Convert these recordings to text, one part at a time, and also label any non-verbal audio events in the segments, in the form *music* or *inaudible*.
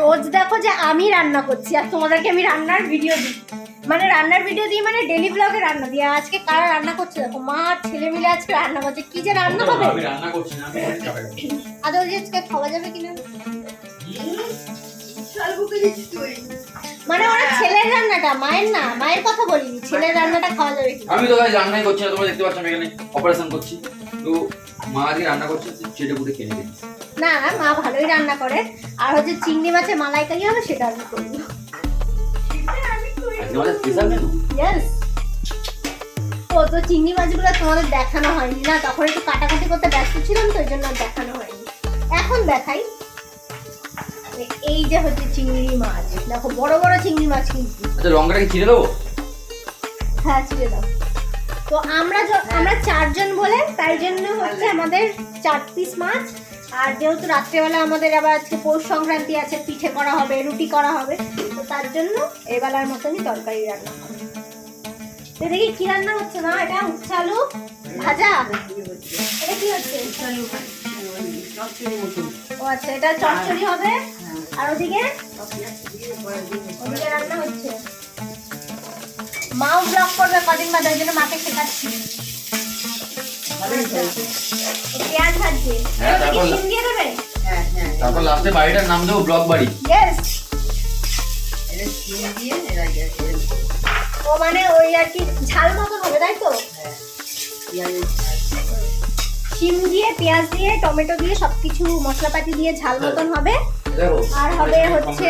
রোজ দেখো যে আমি রান্না করছি আর তোমাদেরকে আমি রান্নার ভিডিও দিই। মানে রান্নার ভিডিও দিই মানে ডেলি ব্লগে রান্না দিই। আজকে কারা রান্না করছে দেখো মা আর ছেলে মিলে আজকে রান্না করছে। কি যে রান্না হবে? আমি রান্না করছি না আদৌ যে আজকে খাওয়া যাবে কিনা মানে ওরা ছেলের রান্নাটা মায়ের না মায়ের কথা বলিনি। ছেলের রান্নাটা খাওয়া যাবে আমি তো গাইজ রান্নাই করছি না তোমরা দেখতে পাচ্ছ আমি এখানে অপারেশন করছি। তো মা আজকে রান্না করছে চেটে পুটে খেয়ে নিবি না না মা ভালোই রান্না করে। আর হচ্ছে চিংড়ি মাছের মালাইকারি হবে সেটা আমি করব মেনু ও তো চিংড়ি মাছগুলো তোমাদের দেখানো হয়নি না? তখন একটু কাটাকাটি করতে ব্যস্ত ছিলাম তো ওই জন্য দেখানো হয়নি। এখন দেখাই। এই যে হচ্ছে চিংড়ি মাছ। দেখো বড় বড় চিংড়ি মাছ কিন্তু। আচ্ছা লঙ্কাটা কি ছিঁড়ে দেবো? হ্যাঁ ছিঁড়ে দাও। তো আমরা আমরা চারজন বলে তাই জন্য হচ্ছে আমাদের চার পিস মাছ। আর যেহেতু রাত্রেবেলা আমাদের আবার আজকে পৌষ সংক্রান্তি আছে, পিঠে করা হবে, রুটি করা হবে, তো তার জন্য এবেলার মতনই তরকারি রান্না হবে। দেখি কি রান্না হচ্ছে না এটা উচ্ছে আলু ভাজা? এটা কি হচ্ছে? ও আচ্ছা এটা চচ্চড়ি হবে। আর ওদিকে? ওদিকে রান্না হচ্ছে। মাও ব্লগ করবে কদিন বাদে ওই জন্য মাকে শেখাচ্ছি। তারপর- দেবে তারপর লাস্টে বাড়িটার নাম দেবো ব্লক বাড়ি। ও মানে ওই আর কি ঝাল মতন হবে তাই তো? শিম দিয়ে পেঁয়াজ দিয়ে টমেটো দিয়ে সবকিছু মশলাপাতি দিয়ে ঝাল মতন হবে। আর হবে হচ্ছে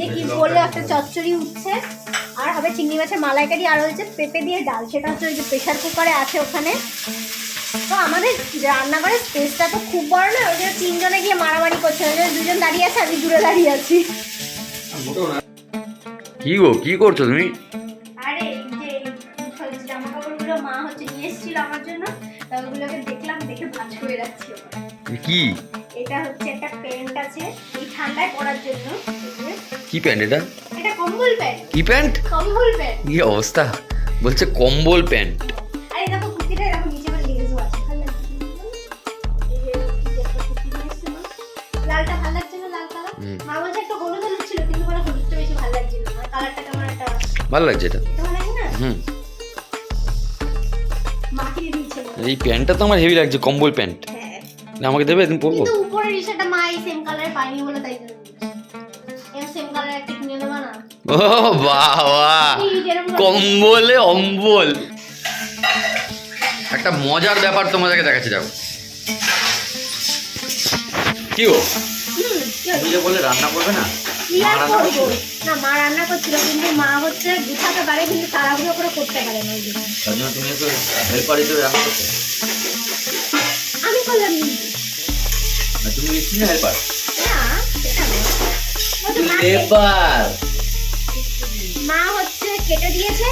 যে কি বলল একটা চচ্চড়ি উঠছে। আর হবে চিংড়ি মাছের মালাইকারি আর হচ্ছে পেঁপে দিয়ে ডাল। সেটা হচ্ছে ওই যে প্রেশার কুকারে আছে ওখানে। তো আমাদের রান্নাঘরের স্পেসটা তো খুব বড় না ওই জন্য তিনজনে গিয়ে মারামারি করছে। ওই জন্য দুজন দাঁড়িয়ে আছে আমি দূরে দাঁড়িয়ে আছি। কি গো কি করছ তুমি? আরে যে জামা কাপড়গুলো মা হচ্ছে নিয়ে এসেছিল আমার জন্য। ওগুলোকে দেখলাম দেখে ভাঁজ করে রাখছি কি? এটা হচ্ছে একটা প্যান্ট আছে এই ঠান্ডায় পরার জন্য। কি প্যান্ট এটা? এটা কম্বল প্যান্ট। কি প্যান্ট? কম্বল প্যান্ট। কি অবস্থা? বলছে কম্বল প্যান্ট। ভালো লাগছে এটা? হুম। এই প্যান্টটা তো আমার হেভি লাগছে কম্বল প্যান্ট। হ্যাঁ। আমাকে দেবে? একদিন পরবো? উপরের ইশাটা মা এই সেম কালারে পাইনি বলে তাই ও বাবা কম্বলে অম্বল। একটা মজার ব্যাপার তোমাদেরকে দেখাচ্ছি দেখো। কি? তুমি যে বলে রান্না করবে না? না মা রান্না করছিল কিন্তু মা হচ্ছে গুছাতে পারে কিন্তু তাড়াহুড়ো করে করতে পারে না তার জন্য তুমি একটু হেল্পার হিসেবে রান্না করছ। আমি করলাম। তুমি নিচ্ছি না হেল্পার লেবার মা হচ্ছে কেটে দিয়েছে।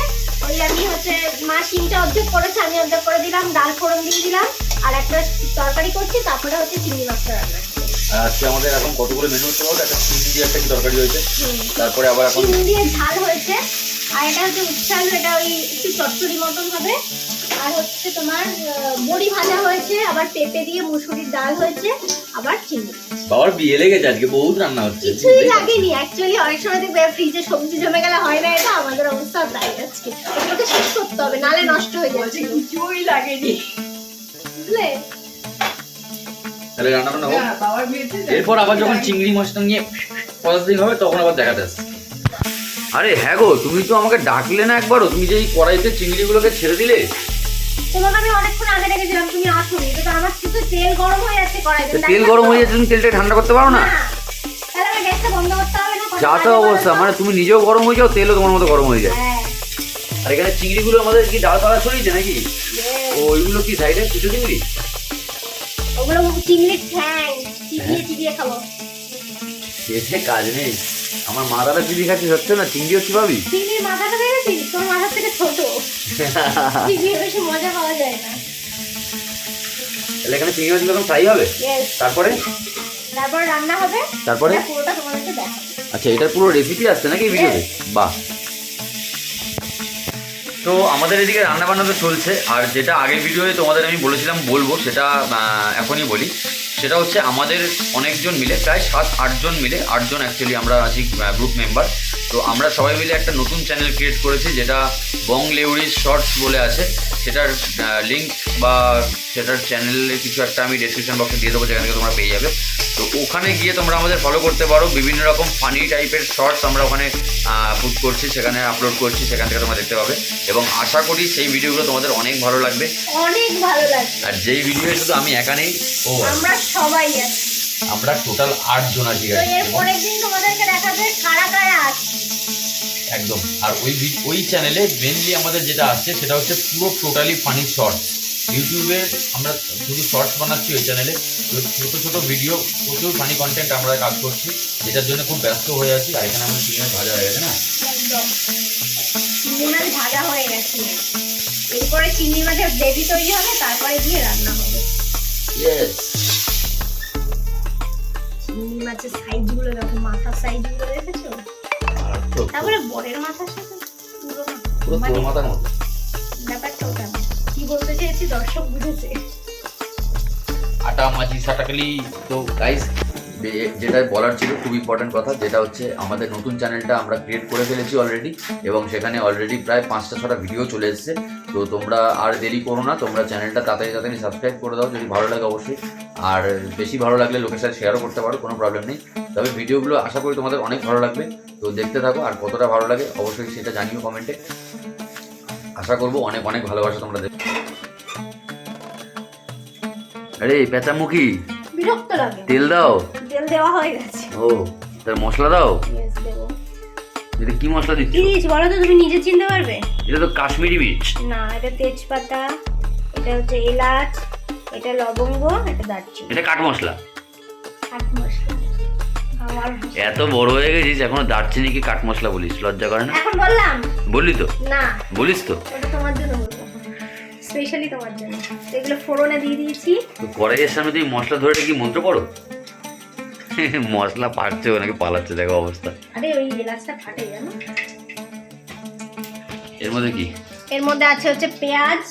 ওই আমি হচ্ছে মা শিমটা অর্ধেক করেছে আমি অর্ধেক করে দিলাম ডাল ফোড়ন দিয়ে দিলাম আর একটা তরকারি করছি তারপরে হচ্ছে চিংড়ি মাছটা রান্না আজকে আমাদের এখন কতগুলো মেনু হচ্ছে একটা চিনি দিয়ে একটা তরকারি হয়েছে? তারপরে আবার এখন চিংড়ি দিয়ে ঝাল হয়েছে। আর এটা হচ্ছে উচ্ছে আলু এটা ওই একটু চচ্চড়ি মতন হবে। আর হচ্ছে তোমার বড়ি ভাজা হয়েছে আবার পেঁপে দিয়ে মুসুরির ডাল হয়েছে আবার চিংড়ি। বাবার বিয়ে লেগেছে আজকে বহুত রান্না হচ্ছে কিছুই লাগেনি অ্যাকচুয়ালি অনেক সময় দেখবে ফ্রিজে সবজি জমে গেলে হয় না এটা আমাদের অবস্থা তাই আজকে। এগুলোকে শেষ করতে হবে নালে নষ্ট হয়ে যাচ্ছে কিছুই লাগেনি। বুঝলে? তাহলে রান্না বান্না হোক এরপর আবার যখন চিংড়ি মাছটা নিয়ে প্রসেসিং হবে তখন আবার দেখাতে আসবে আরে হ্যাঁ গো তুমি তো আমাকে ডাকলে না একবারও। তুমি যে এই কড়াইতে চিংড়িগুলোকে ছেড়ে দিলে? তোমাকে আমি অনেকক্ষণ আগে তুমি আসোনি। তো আমার শুধু তেল গরম হয়ে যাচ্ছে কড়াইতে। তেল গরম হয়ে যাচ্ছে তুমি তেলটা ঠান্ডা করতে পারো না? তাহলে আমার গ্যাসটা বন্ধ করতে হবে না যা তো অবস্থা মানে তুমি নিজেও গরম হয়ে যাও তেলও তোমার মতো গরম হয়ে যায়। হ্যাঁ। আর এখানে চিংড়িগুলো আমাদের কি ডাল পালা ছড়িয়েছে নাকি? ও ওইগুলো কি সাইডে? কিছু চিংড়ি? ওগুলো চিংড়ির ঠ্যাং চিবিয়ে চিবিয়ে খাব। এতে কাজ নেই। আমার মা দাদা চিংড়ি খাচ্ছি হচ্ছে না? চিংড়িও হচ্ছে ভাবি? চিংড়ির মাথাটা দেখেছিস? তোর মাথার থেকে ছোট। *laughs* চিবিয়ে বেশি মজা পাওয়া যায় না। তাহলে এখানে চিংড়ি মাছ এখন ফ্রাই হবে। তারপরে? তারপর রান্না হবে। তারপরে? পুরোটা তোমাদেরকে দেখাবো। আচ্ছা এটার পুরো রেসিপি আসছে নাকি ভিডিওতে বাহ। তো আমাদের এদিকে রান্না বান্না তো চলছে, আর যেটা আগের ভিডিওতে তোমাদের আমি বলেছিলাম, বলব, সেটা এখনই বলি। সেটা হচ্ছে আমাদের অনেকজন মিলে, প্রায় সাত, আটজন মিলে, আটজন অ্যাকচুয়ালি আমরা আছি গ্রুপ মেম্বার তো আমরা সবাই মিলে একটা নতুন চ্যানেল ক্রিয়েট করেছি, যেটা বং লেউরিজ শর্টস বলে আছে। সেটার লিঙ্ক বা সেটার চ্যানেলে কিছু একটা আমি ডিসক্রিপশন বক্সে দিয়ে দেবো, যেখান থেকে তোমরা পেয়ে যাবে। তো ওখানে গিয়ে তোমরা আমাদের ফলো করতে পারো। বিভিন্ন রকম ফানি টাইপের শর্টস আমরা ওখানে পুট করছি, সেখানে আপলোড করছি, সেখান থেকে তোমরা দেখতে পাবে। এবং আশা করি সেই ভিডিওগুলো তোমাদের অনেক ভালো লাগবে। অনেক ভালো লাগছে আর যেই ভিডিও শুধু আমি একা নেই ও আমরা সবাই আছি। আমরা টোটাল আট জন আছি তো এর পরের দিন তোমাদেরকে দেখাবে কারা কারা আছে। একদম। আর ওই ওই চ্যানেলে মেনলি আমাদের যেটা আসছে সেটা হচ্ছে পুরো টোটালি ফানি শর্টস ইউটিউবে আমরা শুধু শর্টস বানাচ্ছি ওই চ্যানেলে ছোট ছোট ভিডিও প্রচুর ফানি কন্টেন্ট আমরা কাজ করছি যেটার জন্য খুব ব্যস্ত হয়ে আছি। আর এখানে আমাদের ভাজা হয়ে গেছে না? একদম মাছ ভাজা হয়ে গেছে। এরপরে চিংড়ি মাছের গ্রেভি তৈরি হবে তারপরে দিয়ে রান্না হবে। চিংড়ি মাছের সাইজগুলো দেখো মাথার সাইজগুলো দেখেছ? তারপরে বরের মাথার সাথে পুরো মানে মাথার মতো। ব্যাপারটা ওটা কি বলতে চেয়েছি দর্শক বুঝেছে। আটা মাঝি সাটাকালি তো গাইস যেটা বলার ছিল খুব ইম্পর্টেন্ট কথা যেটা হচ্ছে আমাদের নতুন চ্যানেলটা আমরা ক্রিয়েট করে ফেলেছি অলরেডি এবং সেখানে অলরেডি প্রায় পাঁচটা ছটা ভিডিও চলে এসেছে। তো তোমরা আর দেরি করো না তোমরা চ্যানেলটা তাড়াতাড়ি তাড়াতাড়ি সাবস্ক্রাইব করে দাও যদি ভালো লাগে অবশ্যই। আর বেশি ভালো লাগলে লোকের সাথে শেয়ারও করতে পারো কোনো প্রবলেম নেই। তবে ভিডিওগুলো আশা করি তোমাদের অনেক ভালো লাগবে। তো দেখতে থাকো আর কতটা ভালো লাগে অবশ্যই সেটা জানিও কমেন্টে আশা করব অনেক অনেক ভালোবাসা তোমরা দেবে। আরে পেঁচামুখী। বিরক্ত লাগে। তেল দাও। দেওয়া হয়ে গেছে। ও তার মশলা দাও? দেবো। এটা কি মশলা দিচ্ছ? কি দিয়েছি বলো তো তুমি নিজে চিনতে পারবে? এটা তো কাশ্মীরি মির্চ। না এটা তেজপাতা এটা হচ্ছে এলাচ এটা লবঙ্গ এটা দারচিনি। এটা কাঠ মশলা। আট মশলা। আমার এত বড় হয়ে গেছিস এখনও দারচিনি কি কাঠ মশলা বলিস? লজ্জা করে না? এখন বললাম? বললি তো? না। বলিস তো? ওটা তোমার জন্য স্পেশালি তোমার জন্য। এগুলো ফোড়নে দিয়ে দিয়েছি। তো কড়াইয়ের সামনে তুই মশলা ধরে কি মন্ত্র পড়ো? মশলা পাকছে ওনাকে পালাচ্ছে দেখো অবস্থা। আরে ওই এলাচটা ফাটে জানো? এর মধ্যে কি? এর মধ্যে আছে হচ্ছে পেঁয়াজ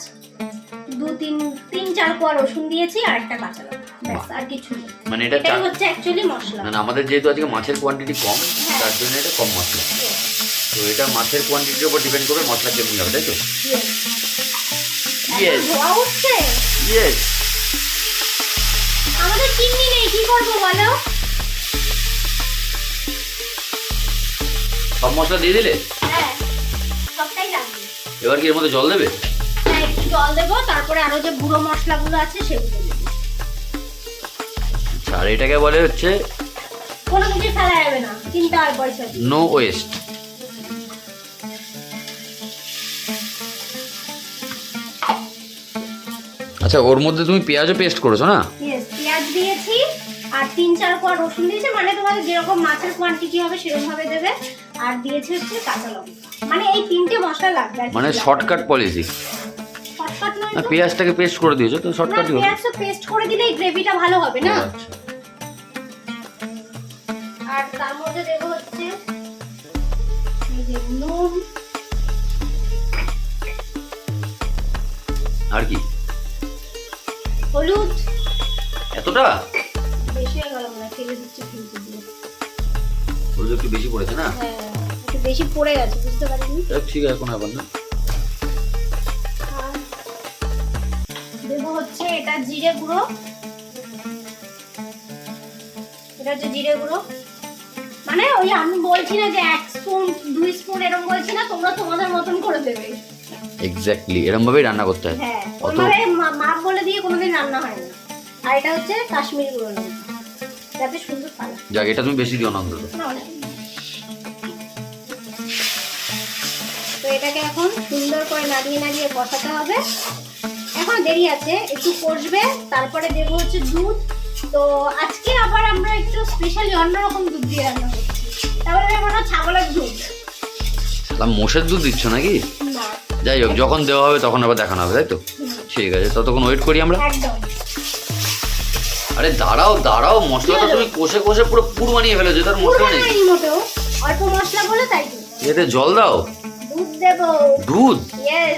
দু তিন তিন চার কোয়া রসুন দিয়েছি আর একটা কাঁচা লঙ্কা। আর কিছু মানে এটা এটাই হচ্ছে অ্যাকচুয়ালি মশলা। না না, আমাদের যেহেতু আজকে মাছের কোয়ান্টিটি কম হ্যাঁ। তার জন্য এটা কম মশলা। তো এটা মাছের কোয়ান্টিটির উপর ডিপেন্ড করবে মশলা কেমন হবে তাই তো? ইয়েস আমাদের চিমনি নেই কি করব বলো? সব মশলা দিয়ে দিলে? হ্যাঁ সবটাই লাগবে এবার কি এর মধ্যে জল দেবে? হ্যাঁ একটু জল দেবো তারপরে আরও যে গুঁড়ো মশলাগুলো আছে সেগুলো দেবো। আচ্ছা, আর এটাকে বলে হচ্ছে কোনো কিছু ফেলা যাবে না চিন্তা হয় পয়সা নো ওয়েস্ট আচ্ছা ওর মধ্যে তুমি পেঁয়াজও পেস্ট করেছ না? পেঁয়াজ দিয়েছি আর তিন চার কোয়া রসুন দিয়েছি মানে তোমাদের যেরকম মাছের কোয়ান্টিটি হবে সেরকম ভাবে দেবে। আর দিয়েছি হচ্ছে কাঁচা লঙ্কা। মানে এই তিনটে মশলা লাগবে মানে শর্টকাট পলিসি শর্টকাট নয় পেঁয়াজটাকে পেস্ট করে দিয়েছ তো শর্টকাটই হবে? পেস্ট করে গ্রেভিটা ভালো হবে না? আচ্ছা। আর তার মধ্যে দেবো হচ্ছে এই যে নুন। আর কি? হলুদ। এতটা? বেশি হয়ে গেল মনে হয় দিচ্ছি হলুদ একটু বেশি পড়েছে না? হ্যাঁ। বেশি পড়ে গেছে বুঝতে পারিনি। ঠিক আছে এখন আবার না। আর দেবো হচ্ছে এটা জিরে গুঁড়ো। এটা হচ্ছে জিরে গুঁড়ো। মানে ওই আমি বলছি না যে এক স্পুন দুই স্পুন এরকম বলছি না তোমরা তোমাদের মতন করে দেবে। এক্স্যাক্টলি এরকম ভাবেই রান্না করতে হয়। হ্যাঁ অত- মা- মাপ বলে দিয়ে কোনোদিন রান্না হয় না। আর এটা হচ্ছে কাশ্মীরি গুঁড়ো। যাতে সুন্দর কালার যাক এটা তুমি বেশি দিও না অন্তত। না তো এটাকে এখন সুন্দর করে নাড়িয়ে নাড়িয়ে বসাতে হবে। এখন দেরি আছে একটু কষবে তারপরে দেবো হচ্ছে দুধ। তো আজকে আবার আমরা একটু স্পেশালি অন্যরকম দুধ দিয়ে রান্না করছি। তারপরে দেবো না ছাগলের দুধ। মোষের দুধ দিচ্ছ নাকি? যাই হোক যখন দেওয়া হবে তখন আবার দেখানো হবে তাই তো? ঠিক আছে ততক্ষণ ওয়েট করি আমরা। আরে দাঁড়াও দাঁড়াও মশলাটা তুমি কষে কষে পুরো পুর বানিয়ে ফেলেছো তার মশলা নেই। অল্প মশলা বলে তাই এতে জল দাও? দেবো দুধ?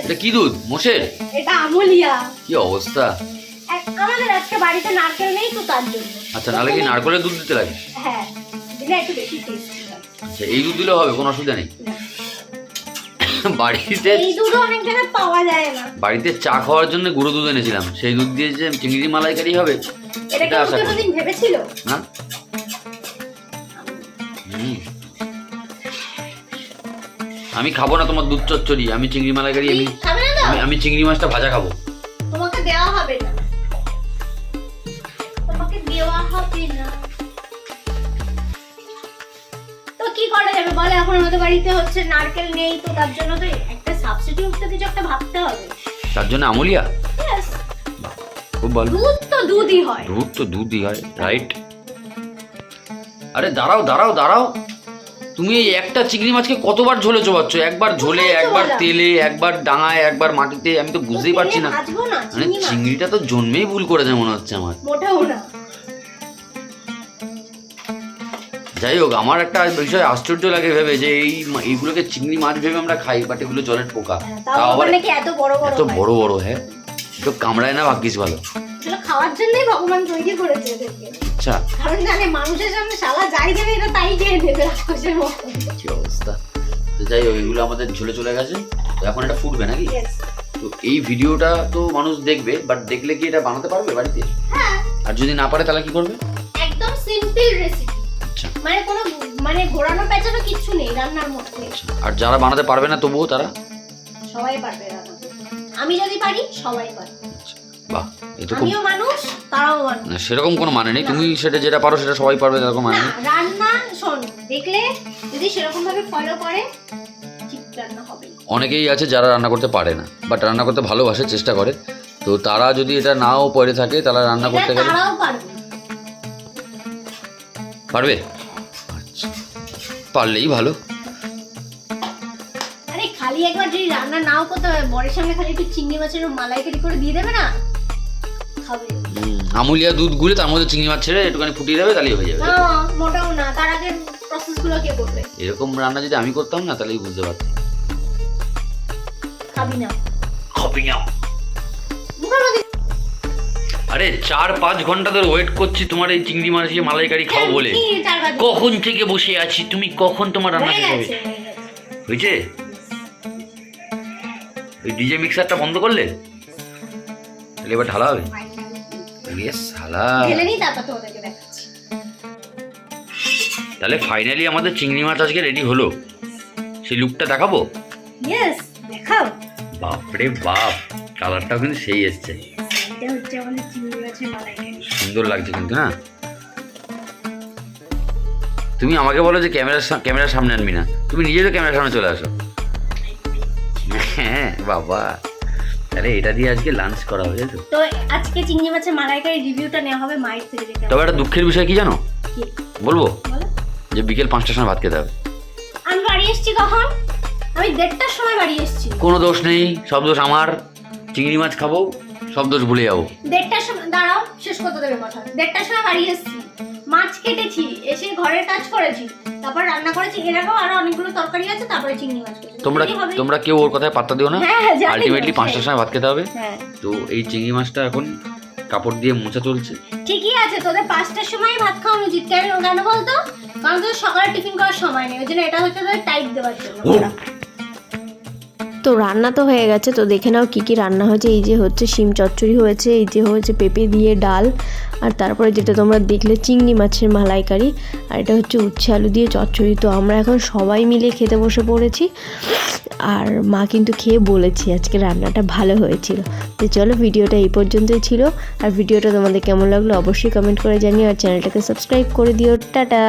এটা কি দুধ? মোষের? এটা আমুলিয়া। কি অবস্থা? আমাদের আজকে বাড়িতে নারকেল নেই তো তার জন্য। আচ্ছা নাহলে কি নারকলের দুধ দিতে লাগে? হ্যাঁ দিলে একটু বেশি টেস্টি আচ্ছা এই দুধ দিলেও হবে কোনো অসুবিধা নেই। বাড়িতে এই দুধ অনেক জায়গায় পাওয়া যায় না। বাড়িতে চা খাওয়ার জন্য গুঁড়ো দুধ এনেছিলাম। সেই দুধ দিয়ে যে চিংড়ি মালাইকারি হবে এটা কি আশা করি। ভেবেছিল? না। হুম। আমি খাব না তোমার দুধ চচ্চড়ি আমি চিংড়ি মালাইকারি আমি আমি চিংড়ি মাছটা ভাজা খাব। তোমাকে দেওয়া হবে না। তোমাকে দেওয়া হবে না। তো কি করা যাবে বলে? এখন আমাদের বাড়িতে হচ্ছে নারকেল নেই তো তার জন্য তো একটা সাবস্টিটিউট তো কিছু একটা ভাবতে হবে। তার জন্য আমুলিয়া? খুব ভালো। দুধ তো দুধই হয়। দুধ তো দুধই হয় রাইট আরে দাঁড়াও দাঁড়াও দাঁড়াও। তুমি এই একটা চিংড়ি মাছকে কতবার ঝোলে চোবাচ্ছ একবার ঝোলে একবার তেলে একবার ডাঙায় একবার মাটিতে আমি তো বুঝতেই পারছি না। মানে চিংড়িটা তো জন্মেই ভুল করেছে মনে হচ্ছে আমার। মোটেও না। যাই হোক আমার একটা বিষয় আশ্চর্য লাগে ভেবে যে এই এইগুলোকে চিংড়ি মাছ ভেবে আমরা খাই বাট এগুলো জলের পোকা। হ্যাঁ, তাও আবার এত বড় বড় হয়। তো কামড়ায় না ভাগ্যিস ভালো। খাওয়ার জন্যই ভগবান তৈরি করেছে আচ্ছা। কারণ জানে মানুষের সামনে শালা যাই দেবে এটা তাই খেয়ে নেবে রাক্ষসের মতো। কি অবস্থা? তো যাই হোক এগুলো আমাদের ঝুলে চলে গেছে। তো এখন এটা ফুটবে নাকি? তো এই ভিডিওটা তো মানুষ দেখবে বাট দেখলে কি এটা বানাতে পারবে বাড়িতে? হ্যাঁ। আর যদি না পারে তাহলে কি করবে? একদম সিম্পল রেসিপি আচ্ছা। মানে কোনো মানে ঘোরানো পেঁচানো কিচ্ছু নেই রান্নার মধ্যে। আর যারা বানাতে পারবে না তবুও তারা? সবাই পারবে আমি যদি পারি সবাই পারে বাহ এ তো খুব আমিও মানুষ তারাও মানুষ। না, সেরকম কোনো মানে নেই। তুমি সেটা যেটা পারো সেটা সবাই পারবে এরকম মানে নেই। রান্না শোন দেখলে যদি সেরকম ভাবে ফলো করে ঠিক রান্না হবে। অনেকেই আছে যারা রান্না করতে পারে না বাট রান্না করতে ভালোবাসে চেষ্টা করে। তো তারা যদি এটা নাও পড়ে থাকে তারা রান্না করতে গেলে তারাও পারবে। পারবে? আচ্ছা পারলেই ভালো। আরে খালি একবার যদি রান্না নাও করতে হবে বরের সামনে খালি একটু চিংড়ি মাছের মালাইকারি করে দিয়ে দেবে না? খাবে। আমুলিয়া দুধ গুলে তার মধ্যে চিংড়ি মাছ ছেড়ে একটুখানি ফুটিয়ে দেবে তাহলেই হয়ে যাবে। না মোটেও না তার আগে প্রসেসগুলো কে করবে? এরকম রান্না যদি আমি করতাম না তাহলেই বুঝতে পারতাম। খাবি না। মুখের মধ্যে আরে চার পাঁচ ঘণ্টা ধরে ওয়েট করছি তোমার এই চিংড়ি মাছ দিয়ে মালাইকারি খাও বলে। চার বাজে? কখন থেকে বসে আছি? তুমি কখন তোমার রান্না হয়ে শেষ হবে? হয়েছে? ওই ডিজে মিক্সারটা বন্ধ করলে? তাহলে এবার ঢালা হবে। ঢালা ঢেলে নিই তারপর তোমাদেরকে দেখাচ্ছি। তাহলে ফাইনালি আমাদের চিংড়ি মাছ আজকে রেডি হলো। সেই লুকটা দেখাবো? ইয়েস দেখাও। বাপরে বাপ কালারটাও কিন্তু সেই এসছে। এটা হচ্ছে আমাদের চিংড়ি মাছের মালাইকারি। সুন্দর লাগছে কিন্তু না তুমি আমাকে বলো যে ক্যামেরার ক্যামেরার সামনে আনবি না। তুমি নিজে তো ক্যামেরার সামনে চলে আসো। হ্যাঁ বাবা। এটা দিয়ে আজকে লাঞ্চ করা হবে তো তো আজকে চিংড়ি মাছের মালাইকারি রিভিউটা নেওয়া হবে মায়ের থেকে যেটা তবে একটা দুঃখের বিষয় কি জানো? বলব? যে বিকেল পাঁচটার সময় ভাত খেতে হবে। আমি বাড়ি এসেছি কখন? আমি দেড়টার সময় বাড়ি এসেছি। কোনো দোষ নেই সব দোষ আমার। চিংড়ি মাছ খাব সব দোষ ভুলে যাব। দেড়টার সময় দাঁড়াও শেষ করতে দেবে কথা। দেড়টার সময় বাড়ি এসেছি। মাছ কেটেছি এসে ঘরের কাজ করেছি। তারপর রান্না করেছি এর আগেও আরও অনেকগুলো তরকারি আছে তারপরে চিংড়ি মাছ করেছি। তোমরা তোমরা কেউ ওর কথায় পাত্তা দিও না? হ্যাঁ, হ্যাঁ, আলটিমেটলি হ্যাঁ। পাঁচটার সময় ভাত খেতে হবে। হ্যাঁ। তো এই চিংড়ি মাছটা এখন কাপড় দিয়ে মোছা চলছে। ঠিকই আছে তোদের পাঁচটার সময় ভাত খাওয়ানো উচিত। কেন কেন বলতো? কারণ তোদের সকালে টিফিন করার সময় নেই ওই জন্য এটা হচ্ছে তোদের টাইট দেওয়ার জন্য। তো রান্না তো হয়ে গেছে, তো দেখে নাও কী কী রান্না হয়েছে। এই যে হচ্ছে শিম চচ্চড়ি হয়েছে, এই যে হয়েছে পেঁপে দিয়ে ডাল, আর তারপরে যেটা তোমরা দেখলে চিংড়ি মাছের মালাইকারি, আর এটা হচ্ছে উচ্ছে আলু দিয়ে চচ্চড়ি। তো আমরা এখন সবাই মিলে খেতে বসে পড়েছি, আর মা কিন্তু খেয়ে বলেছি আজকে রান্নাটা ভালো হয়েছিল। তো চলো ভিডিওটা এই পর্যন্তই ছিল, আর ভিডিওটা তোমাদের কেমন লাগল অবশ্যই কমেন্ট করে জানিও, আর চ্যানেলটাকে সাবস্ক্রাইব করে দিও। টাটা!